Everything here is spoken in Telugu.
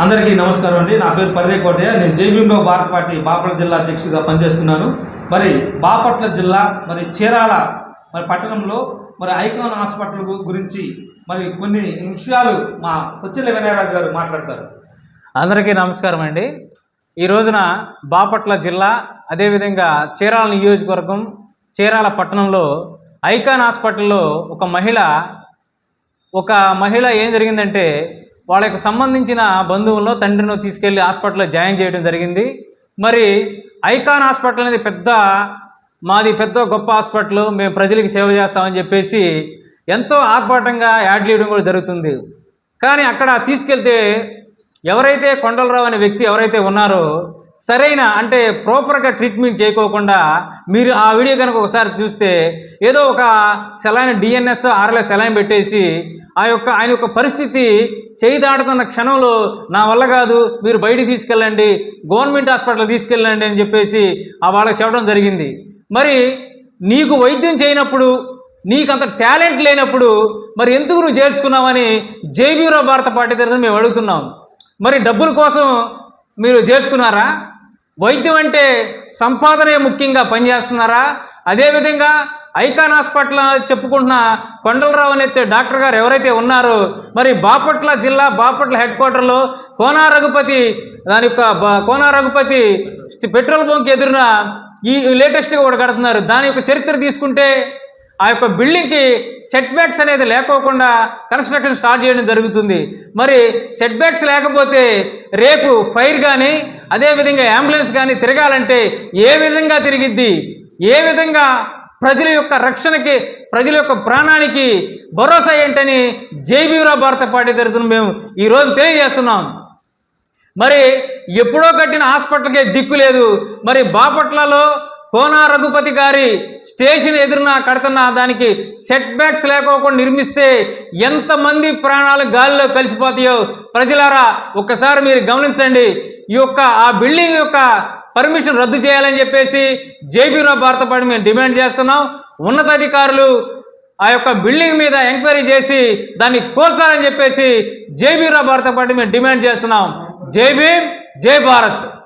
అందరికీ నమస్కారం అండి. నా పేరు పర్రేకోటయ్య నేను జైబీంలో భారత పార్టీ బాపట్ల జిల్లా అధ్యక్షుడిగా పనిచేస్తున్నాను. మరి బాపట్ల జిల్లా మరి చీరాల మరి పట్టణంలో మరి ఐకాన్ హాస్పిటల్ గురించి మరి కొన్ని విషయాలు మా కొచ్చెల వినయరాజు గారు మాట్లాడతారు. అందరికీ నమస్కారం అండి. ఈ రోజున బాపట్ల జిల్లా అదేవిధంగా చీరాల నియోజకవర్గం చీరాల పట్టణంలో ఐకాన్ హాస్పిటల్లో ఒక మహిళ ఒక మహిళ ఏం జరిగిందంటే వాళ్ళకు సంబంధించిన బంధువుల్లో తండ్రిని తీసుకెళ్ళి హాస్పిటల్లో జాయిన్ చేయడం జరిగింది. మరి ఐకాన్ హాస్పిటల్ అనేది పెద్ద మాది పెద్ద గొప్ప హాస్పిటల్ మేము ప్రజలకు సేవ చేస్తామని చెప్పేసి ఎంతో ఆర్భాటంగా యాడ్ చేయడం కూడా జరుగుతుంది. కానీ అక్కడ తీసుకెళ్తే ఎవరైతే కొండలరావు అనే వ్యక్తి ఎవరైతే ఉన్నారో సరైన అంటే ప్రాపర్గా ట్రీట్మెంట్ చేయకోకుండా మీరు ఆ వీడియో కనుక ఒకసారి చూస్తే ఏదో ఒక సెలైన్ డిఎన్ఎస్ ఆర్ఎల్ఎస్ సెలైన్ పెట్టేసి ఆ యొక్క ఆయన యొక్క పరిస్థితి చేయి దాటుతున్న క్షణంలో నా వల్ల కాదు మీరు బయటికి తీసుకెళ్ళండి గవర్నమెంట్ హాస్పిటల్ తీసుకెళ్ళండి అని చెప్పేసి ఆ వాళ్ళకి చెప్పడం జరిగింది. మరి నీకు వైద్యం చేయనప్పుడు నీకు అంత టాలెంట్ లేనప్పుడు మరి ఎందుకు నువ్వు చేర్చుకున్నావని జేబీరావు భారత పార్టీ తరఫున మేము అడుగుతున్నాం. మరి డబ్బుల కోసం మీరు చేర్చుకున్నారా? వైద్యం అంటే సంపాదనే ముఖ్యంగా పనిచేస్తున్నారా? అదేవిధంగా ఐకాన్ హాస్పిటల్ చెప్పుకుంటున్న కొండలరావు అనే డాక్టర్ గారు ఎవరైతే ఉన్నారో మరి బాపట్ల జిల్లా బాపట్ల హెడ్ క్వార్టర్లో కోనా రఘుపతి దాని యొక్క కోనా రఘుపతి పెట్రోల్ బంక్ ఎదురున ఈ లేటెస్ట్గా కూడా కడుతున్నారు. దాని యొక్క చరిత్ర తీసుకుంటే ఆ యొక్క బిల్డింగ్కి సెట్ బ్యాక్స్ అనేది లేకోకుండా కన్స్ట్రక్షన్ స్టార్ట్ చేయడం జరుగుతుంది. మరి సెట్ బ్యాక్స్ లేకపోతే రేపు ఫైర్ కానీ అదేవిధంగా అంబులెన్స్ కానీ తిరగాలంటే ఏ విధంగా తిరిగిద్ది? ఏ విధంగా ప్రజల యొక్క రక్షణకి ప్రజల యొక్క ప్రాణానికి భరోసా ఏంటని జైబీరావు భారత పార్టీ తరఫున మేము ఈరోజు తెలియజేస్తున్నాం. మరి ఎప్పుడో కట్టిన హాస్పిటల్కే దిక్కు లేదు. మరి బాపట్లలో కోనా రఘుపతి గారి స్టేషన్ ఎదురున కడుతున్న దానికి సెట్ బ్యాక్స్ లేకోకుండా నిర్మిస్తే ఎంతమంది ప్రాణాలు గాలిలో కలిసిపోతాయో ప్రజలారా ఒక్కసారి మీరు గమనించండి. ఈ యొక్క ఆ బిల్డింగ్ యొక్క పర్మిషన్ రద్దు చేయాలని చెప్పేసి జేబీరావు భారత మేము డిమాండ్ చేస్తున్నాం. ఉన్నతాధికారులు ఆ యొక్క బిల్డింగ్ మీద ఎంక్వైరీ చేసి దాన్ని కోల్చాలని చెప్పేసి జేబీరావు భారత పార్టీ మేము డిమాండ్ చేస్తున్నాం. జై భీమ్ జై భారత్.